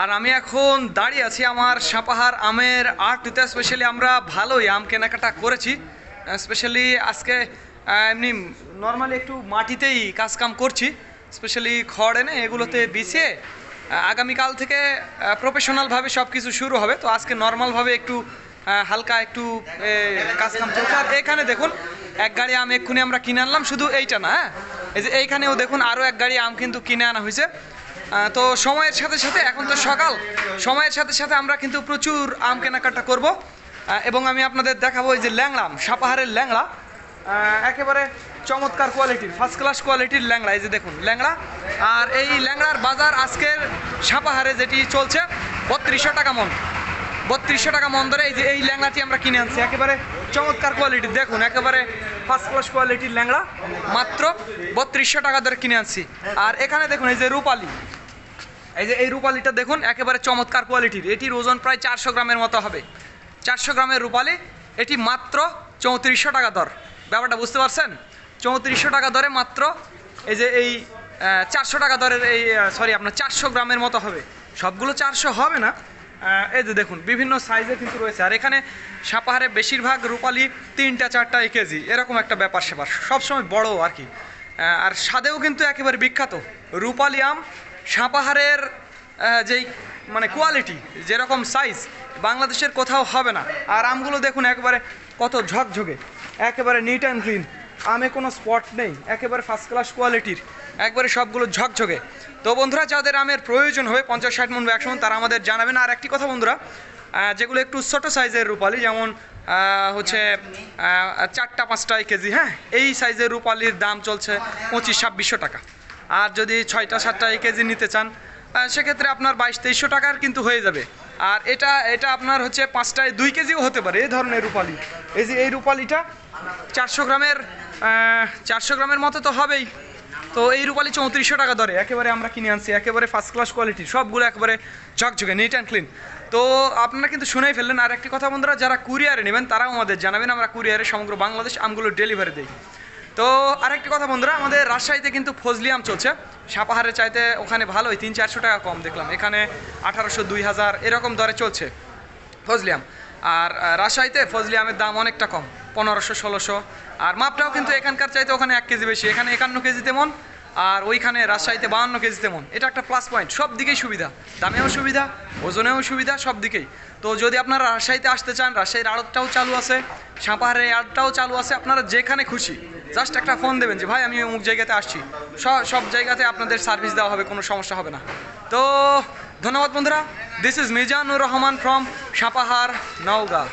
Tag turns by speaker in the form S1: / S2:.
S1: আর আমি এখন দাঁড়িয়ে আছি আমার সাপাহার আমের আর্টতে স্পেশালি আমরা ভালোই আম কেনাকাটা করেছি। স্পেশালি আজকে এমনি নর্মালি একটু মাটিতেই কাজকাম করছি। স্পেশালি খড় এনে এগুলোতে বিছিয়ে আগামীকাল থেকে প্রফেশনালভাবে সব কিছু শুরু হবে। তো আজকে নর্মালভাবে একটু হালকা একটু কাজকাম চলছে। আর এখানে দেখুন, এক গাড়ি আম এক্ষুনি আমরা কিনে আনলাম। শুধু এইটা না হ্যাঁ? এই যে এইখানেও দেখুন, আরও এক গাড়ি আম কিন্তু কিনে আনা হয়েছে। তো সময়ের সাথে সাথে এখন তো সকাল। সময়ের সাথে সাথে আমরা কিন্তু প্রচুর আম কেনাকাটা করব। এবং আমি আপনাদের দেখাবো এই যে ল্যাংড়া আম, সাপাহারের ল্যাংড়া। একেবারে চমৎকার কোয়ালিটির ফার্স্ট ক্লাস কোয়ালিটির ল্যাংড়া, এই যে দেখুন, ল্যাংড়া। আর এই ল্যাংড়ার বাজার আজকের সাপাহারে যেটি চলছে, বত্রিশশো টাকা মন। বত্রিশশো টাকা মন ধরে এই যে এই ল্যাংড়াটি আমরা কিনে আনছি। একেবারে চমৎকার কোয়ালিটির দেখুন, একেবারে ফার্স্ট ক্লাস কোয়ালিটির ল্যাংড়া। মাত্র বত্রিশশো টাকা ধরে কিনে আনছি। আর এখানে দেখুন, এই যে রূপালি। এই যে এই রূপালিটা দেখুন, একেবারে চমৎকার কোয়ালিটির এটির ওজন প্রায় চারশো গ্রামের মতো হবে। চারশো গ্রামের রূপালি, এটি মাত্র চৌত্রিশশো টাকা দর। ব্যাপারটা বুঝতে পারছেন? চৌত্রিশশো টাকা দরে মাত্র এই যে এই চারশো টাকা দরের এই সরি আপনার চারশো গ্রামের মতো হবে। সবগুলো চারশো হবে না? এই যে দেখুন, বিভিন্ন সাইজে কিন্তু রয়েছে। আর এখানে সাপাহারে বেশিরভাগ রূপালি তিনটা, চারটা এই কেজি। এরকম একটা ব্যাপার সেপার সবসময় বড় আর কি। আর স্বাদেও কিন্তু একেবারে বিখ্যাত। রূপালি আম সাপাহারের যেই মানে কোয়ালিটি যেরকম সাইজ বাংলাদেশের কোথাও হবে না। আর আমগুলো দেখুন একবারে কত ঝকঝকে, একেবারে নিট অ্যান্ড ক্লিন আমে কোনো স্পট নেই, একেবারে ফার্স্ট ক্লাস কোয়ালিটির একবারে সবগুলো ঝকঝকে। তো বন্ধুরা, যাদের আমের প্রয়োজন হবে পঞ্চাশ ষাট মন বা একশো মন তারা আমাদের জানাবেন আর একটি কথা বন্ধুরা যেগুলো একটু ছোটো সাইজের রূপালি, যেমন হচ্ছে চারটা পাঁচটা কেজি হ্যাঁ? এই সাইজের রূপালির দাম চলছে পঁচিশ ছাব্বিশশো টাকা। আর যদি ছয়টা, সাতটা এই কেজি নিতে চান সেক্ষেত্রে আপনার বাইশ, তেইশশো টাকার কিন্তু হয়ে যাবে। আর এটা এটা আপনার হচ্ছে পাঁচটায় দুই কেজিও হতে পারে, এই ধরনের রূপালি। এই যে, এই রূপালিটা চারশো গ্রামের চারশো গ্রামের মতো তো হবেই। তো এই রূপালি চৌত্রিশশো টাকা দরে, একেবারে আমরা কিনে আনছি, একেবারে ফার্স্ট ক্লাস কোয়ালিটি সবগুলো একেবারে ঝকঝকে নিট অ্যান্ড ক্লিন তো আপনারা কিন্তু শুনেই ফেললেন। আর একটি কথা বন্ধুরা, যারা কুরিয়ারে নেবেন, তারাও আমাদের জানাবেন, আমরা কুরিয়ারে সমগ্র বাংলাদেশ আমগুলো ডেলিভারি দিই। তো আরেকটি কথা বন্ধুরা, আমাদের রাজশাহীতে কিন্তু ফজলি আম চলছে। সাপাহারের চাইতে ওখানে ভালো ওই তিন চারশো টাকা কম দেখলাম। এখানে আঠারোশো, দুই হাজার, এরকম দরে চলছে ফজলি আম আর রাজশাহীতে ফজলি আমের দাম অনেকটা কম, পনেরোশো, ষোলোশো। আর মাপটাও কিন্তু এখানকার চাইতে ওখানে এক কেজি বেশি। এখানে একান্ন কেজি তেমন আর ওইখানে রাজশাহীতে বাহান্ন কেজি তেমন। এটা একটা প্লাস পয়েন্ট সব দিকেই সুবিধা। দামেও সুবিধা, ওজনেও সুবিধা, সব দিকেই। তো যদি আপনারা রাজশাহীতে আসতে চান, রাজশাহীর আড়তটাও চালু আছে সাপাহারের আড়তটাও চালু আছে, আপনারা যেখানে খুশি জাস্ট একটা ফোন দেবেন যে, ভাই, আমি অমুক জায়গাতে আসছি। সব সব জায়গাতে আপনাদের সার্ভিস দেওয়া হবে, কোনো সমস্যা হবে না। তো ধন্যবাদ বন্ধুরা। This is Mizanur Rahman from Sapahar Naogaon.